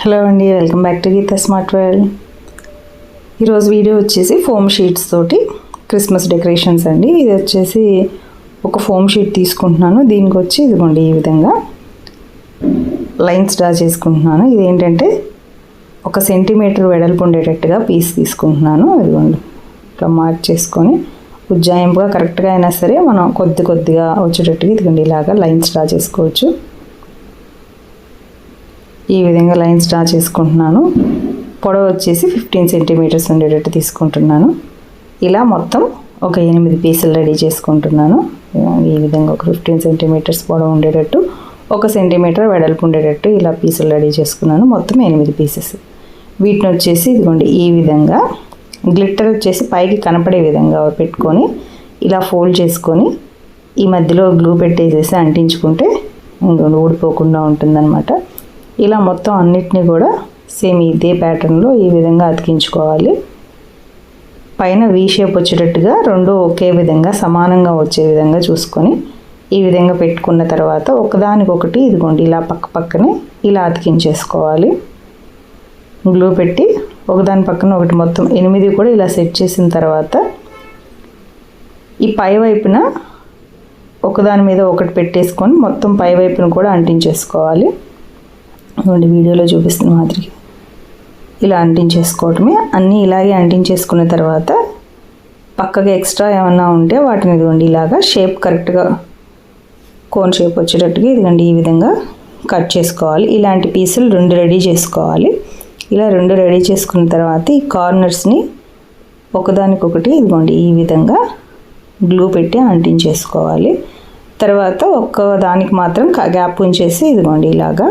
Hello అండి welcome back to Geetha smart world. ఈరోజు video వచ్చేసి ఫోమ్ షీట్స్ తోటి క్రిస్మస్ డెకరేషన్స్ అండి. ఇది వచ్చేసి ఒక ఫోమ్ షీట్ తీసుకుంటున్నాను. దీనికి వచ్చి ఇదిగోండి ఈ విధంగా లైన్స్ డ్రా చేసుకుంటున్నాను. ఇది ఏంటంటే ఒక సెంటీమీటర్ వెడల్పు ఉండేటట్టుగా పీస్ తీసుకుంటున్నాను. ఇదిగోండి ఇట్లా మార్క్ చేసుకొని ఉజ్జాయింపుగా కరెక్ట్గా అయినా సరే మనం కొద్ది కొద్దిగా వచ్చేటట్టుగా ఇదిగోండి ఇలాగా లైన్స్ డ్రా చేసుకోవచ్చు. ఈ విధంగా లైన్స్ డ్రా చేసుకుంటున్నాను. పొడవు వచ్చేసి ఫిఫ్టీన్ సెంటీమీటర్స్ ఉండేటట్టు తీసుకుంటున్నాను. ఇలా మొత్తం ఒక ఎనిమిది పీసులు రెడీ చేసుకుంటున్నాను. ఈ విధంగా ఒక ఫిఫ్టీన్ సెంటీమీటర్స్ పొడవు ఉండేటట్టు ఒక సెంటీమీటర్ వెడల్పు ఉండేటట్టు ఇలా పీసులు రెడీ చేసుకున్నాను. మొత్తం ఎనిమిది పీసెస్. వీటిని వచ్చేసి ఇదిగోండి ఈ విధంగా గ్లిట్టర్ వచ్చేసి పైకి కనపడే విధంగా పెట్టుకొని ఇలా ఫోల్డ్ చేసుకొని ఈ మధ్యలో గ్లూ పెట్టేసేసి అంటించుకుంటే ఊడిపోకుండా ఉంటుందన్నమాట. ఇలా మొత్తం అన్నిటినీ కూడా సేమ్ ఇదే ప్యాటర్న్లో ఈ విధంగా అతికించుకోవాలి. పైన వీ షేప్ వచ్చేటట్టుగా రెండు ఒకే విధంగా సమానంగా వచ్చే విధంగా చూసుకొని ఈ విధంగా పెట్టుకున్న తర్వాత ఒకదానికొకటి ఇదిగోండి ఇలా పక్క పక్కనే ఇలా అతికించేసుకోవాలి. గ్లూ పెట్టి ఒకదాని పక్కన ఒకటి మొత్తం ఎనిమిది కూడా ఇలా సెట్ చేసిన తర్వాత ఈ పై వైపున ఒకదాని మీద ఒకటి పెట్టేసుకొని మొత్తం పై వైపున కూడా అంటించేసుకోవాలి. ఇవ్వండి వీడియోలో చూపిస్తున్న మాదిరి. ఇలా అంటించేసుకోవటమే అన్నీ ఇలాగే అంటించేసుకున్న తర్వాత పక్కగా ఎక్స్ట్రా ఏమన్నా ఉంటే వాటిని ఇదిగోండి ఇలాగా షేప్ కరెక్ట్గా కోన్ షేప్ వచ్చేటట్టుగా ఇదిగోండి ఈ విధంగా కట్ చేసుకోవాలి. ఇలాంటి పీసులు రెండు రెడీ చేసుకోవాలి. ఇలా రెండు రెడీ చేసుకున్న తర్వాత ఈ కార్నర్స్ని ఒకదానికొకటి ఇదిగోండి ఈ విధంగా గ్లూ పెట్టి అంటించేసుకోవాలి తర్వాత ఒక్క దానికి మాత్రం గ్యాప్ ఉంచేసి ఇదిగోండి ఇలాగా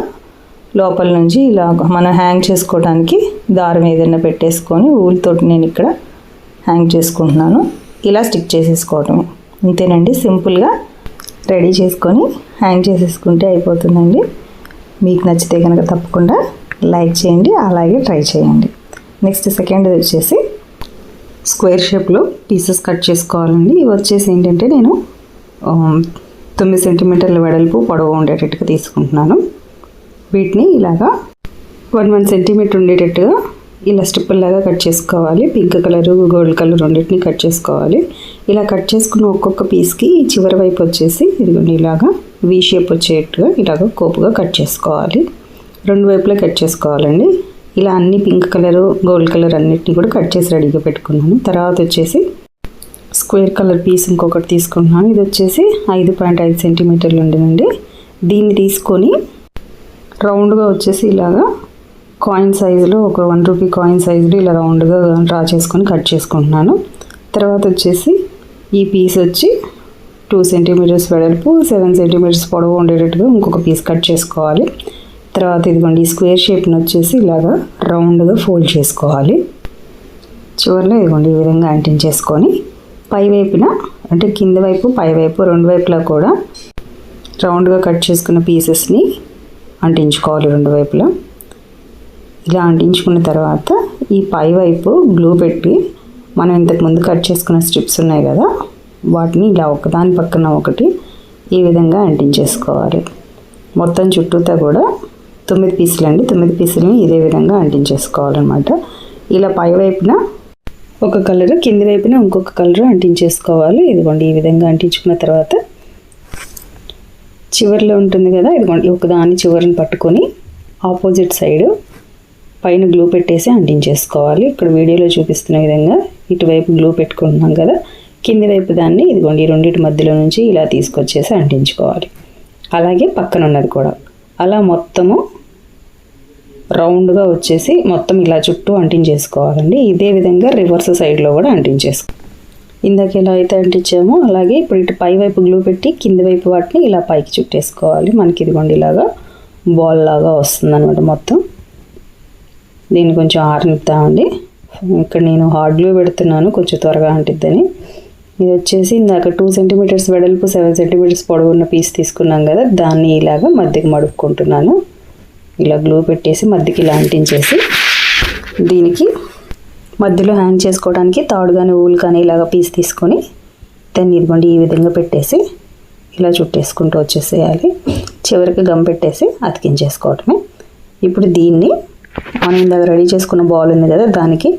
లోపల నుంచి ఇలా మనం హ్యాంగ్ చేసుకోవడానికి దారం ఏదైనా పెట్టేసుకొని ఊరితోటి నేను ఇక్కడ హ్యాంగ్ చేసుకుంటున్నాను. ఇలా స్టిక్ చేసేసుకోవటం అంతేనండి సింపుల్గా రెడీ చేసుకొని హ్యాంగ్ చేసేసుకుంటే అయిపోతుందండి. మీకు నచ్చితే కనుక తప్పకుండా లైక్ చేయండి అలాగే ట్రై చేయండి. నెక్స్ట్ సెకండ్ వచ్చేసి స్క్వేర్ షేప్లో పీసెస్ కట్ చేసుకోవాలండి. ఇవి వచ్చేసి ఏంటంటే నేను um, తొమ్మిది సెంటీమీటర్ల వెడల్పు పొడవు ఉండేటట్టుగా తీసుకుంటున్నాను. వీటిని ఇలాగా వన్ వన్ సెంటీమీటర్ ఉండేటట్టుగా ఇలా స్టిప్పుల్లాగా కట్ చేసుకోవాలి. పింక్ కలర్ గోల్డ్ కలర్ రెండింటిని కట్ చేసుకోవాలి. ఇలా కట్ చేసుకున్న ఒక్కొక్క పీస్కి చివరి వైపు వచ్చేసి ఇదిగోండి ఇలాగా వీ షేప్ వచ్చేట్టుగా ఇలాగ కోపుగా కట్ చేసుకోవాలి. రెండు వైపులా కట్ చేసుకోవాలండి. ఇలా అన్ని పింక్ కలరు గోల్డ్ కలర్ అన్నిటిని కూడా కట్ చేసి రెడీగా పెట్టుకున్నాను. తర్వాత వచ్చేసి స్క్వేర్ కలర్ పీస్ ఇంకొకటి తీసుకుంటున్నాను. ఇది వచ్చేసి ఐదు పాయింట్ ఐదు సెంటీమీటర్లు ఉండేదండి దీన్ని తీసుకొని రౌండ్గా వచ్చేసి ఇలాగా కాయిన్ సైజులో ఒక వన్ రూపీ కాయిన్ సైజులో ఇలా రౌండ్గా డ్రా చేసుకొని కట్ చేసుకుంటున్నాను. తర్వాత వచ్చేసి ఈ పీస్ వచ్చి టూ సెంటీమీటర్స్ వెడల్పు సెవెన్ సెంటీమీటర్స్ పొడవు ఉండేటట్టుగా ఇంకొక పీస్ కట్ చేసుకోవాలి. తర్వాత ఇదిగోండి ఈ స్క్వేర్ షేప్ని వచ్చేసి ఇలాగా రౌండ్గా ఫోల్డ్ చేసుకోవాలి. చివరిలో ఇదిగోండి ఈ విధంగా అంటించేసుకొని పై వైపున అంటే కింద వైపు పై వైపు రెండు వైపులా కూడా రౌండ్గా కట్ చేసుకున్న పీసెస్ని అంటించుకోవాలి రెండు వైపులా. ఇలా అంటించుకున్న తర్వాత ఈ పై వైపు గ్లూ పెట్టి మనం ఇంతకుముందు కట్ చేసుకున్న స్ట్రిప్స్ ఉన్నాయి కదా వాటిని ఇలా ఒకదాని పక్కన ఒకటి ఈ విధంగా అంటించేసుకోవాలి. మొత్తం చుట్టూతా కూడా తొమ్మిది పీసులు అండి తొమ్మిది పీసులని ఇదే విధంగా అంటించేసుకోవాలన్నమాట. ఇలా పై వైపున ఒక కలర్ కింది వైపున ఇంకొక కలర్ అంటించేసుకోవాలి. ఇదిగోండి ఈ విధంగా అంటించుకున్న తర్వాత చివరిలో ఉంటుంది కదా ఇదిగోండి ఒకదాని చివరిని పట్టుకొని ఆపోజిట్ సైడ్ పైన గ్లూ పెట్టేసి అంటించేసుకోవాలి. ఇక్కడ వీడియోలో చూపిస్తున్న విధంగా ఇటువైపు గ్లూ పెట్టుకుంటున్నాం కదా కింది వైపు దాన్ని ఇదిగోండి ఈ రెండింటి మధ్యలో నుంచి ఇలా తీసుకొచ్చేసి అంటించుకోవాలి. అలాగే పక్కన ఉన్నది కూడా. అలా మొత్తము రౌండ్గా వచ్చేసి మొత్తం ఇలా చుట్టూ అంటించేసుకోవాలండి. ఇదే విధంగా రివర్స్ సైడ్లో కూడా అంటించేసుకో ఇందాక ఎలా అయితే అంటించామో అలాగే ఇప్పుడు ఇటు పై వైపు గ్లూ పెట్టి కింది వైపు వాటిని ఇలా పైకి చుట్టేసుకోవాలి. మనకి ఇదిగోండి ఇలాగా బాల్ లాగా వస్తుందన్నమాట మొత్తం. దీన్ని కొంచెం ఆరనిద్దామండి. ఇక్కడ నేను హార్డ్ గ్లూ పెడుతున్నాను కొంచెం త్వరగా అంటిద్దని. ఇది వచ్చేసి ఇందాక టూ సెంటీమీటర్స్ వెడల్పు సెవెన్ సెంటీమీటర్స్ పొడవు ఉన్న పీస్ తీసుకున్నాం కదా దాన్ని ఇలాగా మధ్యకి మడుపుకుంటున్నాను ఇలా గ్లూ పెట్టేసి మధ్యకి ఇలా అంటించేసి దీనికి మధ్యలో హ్యాంగ్ చేసుకోవడానికి తాడు కానీ ఊలు కానీ ఇలాగ పీస్ తీసుకొని దాన్ని ఇదిగోండి ఈ విధంగా పెట్టేసి ఇలా చుట్టేసుకుంటూ వచ్చేసేయాలి. చివరికి గమ్ పెట్టేసి అతికించేసుకోవటమే ఇప్పుడు దీన్ని మనం ఇందాక రెడీ చేసుకున్న బాల్ ఉంది కదా దానికి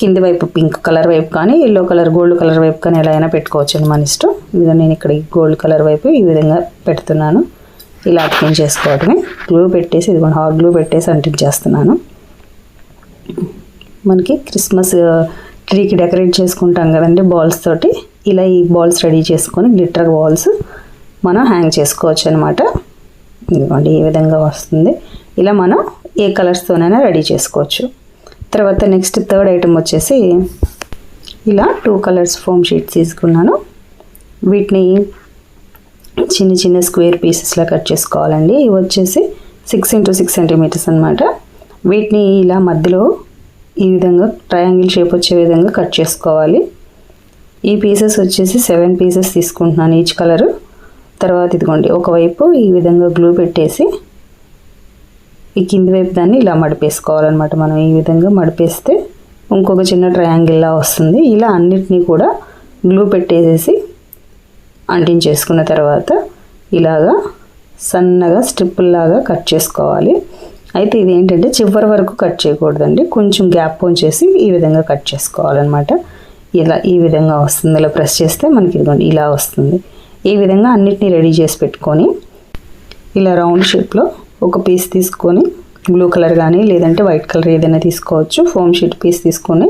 కింది వైపు పింక్ కలర్ వైపు కానీ ఎల్లో కలర్ గోల్డ్ కలర్ వైపు కానీ ఎలా అయినా పెట్టుకోవచ్చు అండి మన ఇష్టం. ఇదిగో నేను ఇక్కడ గోల్డ్ కలర్ వైపు ఈ విధంగా పెడుతున్నాను. ఇలా అతికించేసుకోవడమే. గ్లూ పెట్టేసి ఇదిగోండి హాట్ గ్లూ పెట్టేసి అంటించేస్తున్నాను. మనకి క్రిస్మస్ ట్రీకి డెకరేట్ చేసుకుంటాం కదండి బాల్స్ తోటి. ఇలా ఈ బాల్స్ రెడీ చేసుకొని గ్లిటర్ బాల్స్ మనం హ్యాంగ్ చేసుకోవచ్చు అనమాట ఇదిగోండి ఈ విధంగా వస్తుంది. ఇలా మనం ఏ కలర్స్తోనైనా రెడీ చేసుకోవచ్చు. తర్వాత నెక్స్ట్ థర్డ్ ఐటెం వచ్చేసి ఇలా టూ కలర్స్ ఫోమ్ షీట్స్ తీసుకున్నాను. వీటిని చిన్న చిన్న స్క్వేర్ పీసెస్లా కట్ చేసుకోవాలండి. ఇవి వచ్చేసి సిక్స్ ఇంటూ సిక్స్ సెంటీమీటర్స్ అనమాట వీటిని ఇలా మధ్యలో ఈ విధంగా ట్రయాంగిల్ షేప్ వచ్చే విధంగా కట్ చేసుకోవాలి. ఈ పీసెస్ వచ్చేసి సెవెన్ పీసెస్ తీసుకుంటున్నాను ఈచ్ కలరు తర్వాత ఇదిగోండి ఒకవైపు ఈ విధంగా గ్లూ పెట్టేసి ఈ కింది వైపు దాన్ని ఇలా మడిపేసుకోవాలన్నమాట. మనం ఈ విధంగా మడిపేస్తే ఇంకొక చిన్న ట్రయాంగిల్లా వస్తుంది. ఇలా అన్నిటినీ కూడా గ్లూ పెట్టేసేసి అంటించేసుకున్న తర్వాత ఇలాగా సన్నగా స్ట్రిప్పుల్లాగా కట్ చేసుకోవాలి. అయితే ఇది ఏంటంటే చివరి వరకు కట్ చేయకూడదండి. కొంచెం గ్యాప్ ఉంచేసి ఈ విధంగా కట్ చేసుకోవాలన్నమాట. ఇలా ఈ విధంగా వస్తుంది. ఇలా ప్రెస్ చేస్తే మనకి ఇదిగోండి ఇలా వస్తుంది. ఈ విధంగా అన్నిటినీ రెడీ చేసి పెట్టుకొని ఇలా రౌండ్ షేప్లో ఒక పీస్ తీసుకొని బ్లూ కలర్ కానీ లేదంటే వైట్ కలర్ ఏదైనా తీసుకోవచ్చు. ఫోమ్ షీట్ పీస్ తీసుకొని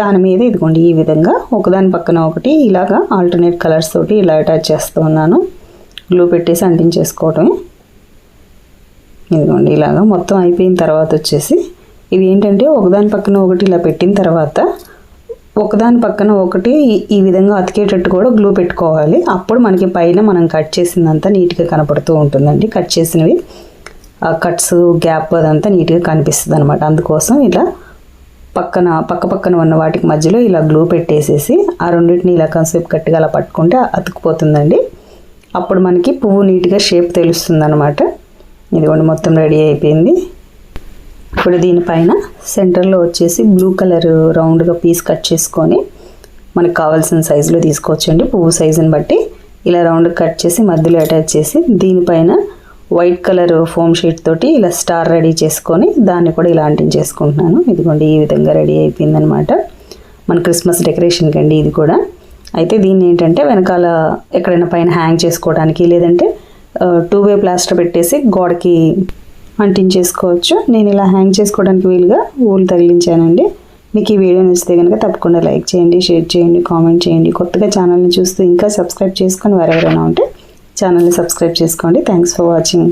దాని మీద ఇదిగోండి ఈ విధంగా ఒకదాని పక్కన ఒకటి ఇలాగా ఆల్టర్నేట్ కలర్స్ తోటి ఇలా అటాచ్ చేస్తూ ఉన్నాను. గ్లూ పెట్టేసి అంటించేసుకోవటమే ఇదిగోండి ఇలాగా మొత్తం అయిపోయిన తర్వాత వచ్చేసి ఇది ఏంటంటే ఒకదాని పక్కన ఒకటి ఇలా పెట్టిన తర్వాత ఒకదాని పక్కన ఒకటి ఈ- విధంగా అతికేటట్టు కూడా గ్లూ పెట్టుకోవాలి. అప్పుడు మనకి పైన మనం కట్ చేసిందంతా నీట్గా కనపడుతూ ఉంటుందండి. కట్ చేసినవి ఆ కట్స్ గ్యాప్ అదంతా నీట్గా కనిపిస్తుంది అనమాట అందుకోసం ఇలా పక్కన పక్క పక్కన ఉన్న వాటికి మధ్యలో ఇలా గ్లూ పెట్టేసేసి ఆ రెండింటిని ఇలా కాసేపు గట్టిగా అలా పట్టుకుంటే అతుకుపోతుందండి. అప్పుడు మనకి పువ్వు నీట్గా షేప్ తెలుస్తుంది అనమాట ఇదిగోండి మొత్తం రెడీ అయిపోయింది. ఇప్పుడు దీనిపైన సెంటర్లో వచ్చేసి బ్లూ కలర్ రౌండ్గా పీస్ కట్ చేసుకొని మనకు కావాల్సిన సైజులో తీసుకోవచ్చండి. పువ్వు సైజుని బట్టి ఇలా రౌండ్ కట్ చేసి మధ్యలో అటాచ్ చేసి దీనిపైన వైట్ కలర్ ఫోమ్ షీట్ తోటి ఇలా స్టార్ రెడీ చేసుకొని దాన్ని కూడా ఇలా అంటించేసుకుంటున్నాను ఇదిగోండి ఈ విధంగా రెడీ అయిపోయిందనమాట. మన క్రిస్మస్ డెకరేషన్కి అండి ఇది కూడా. అయితే దీన్ని ఏంటంటే వెనకాల ఎక్కడైనా పైన హ్యాంగ్ చేసుకోవడానికి లేదంటే టూ వే ప్లాస్టర్ పెట్టేసి గోడకి అంటించేసుకోవచ్చు. నేను ఇలా హ్యాంగ్ చేసుకోవడానికి వీలుగా ఊలు తగిలించానండి. మీకు ఈ వీడియో నచ్చితే కనుక తప్పకుండా లైక్ చేయండి షేర్ చేయండి కామెంట్ చేయండి. కొత్తగా ఛానల్ని చూస్తూ ఇంకా సబ్స్క్రైబ్ చేసుకొని వారెవరైనా ఉంటే ఛానల్ని సబ్స్క్రైబ్ చేసుకోండి. Thanks for watching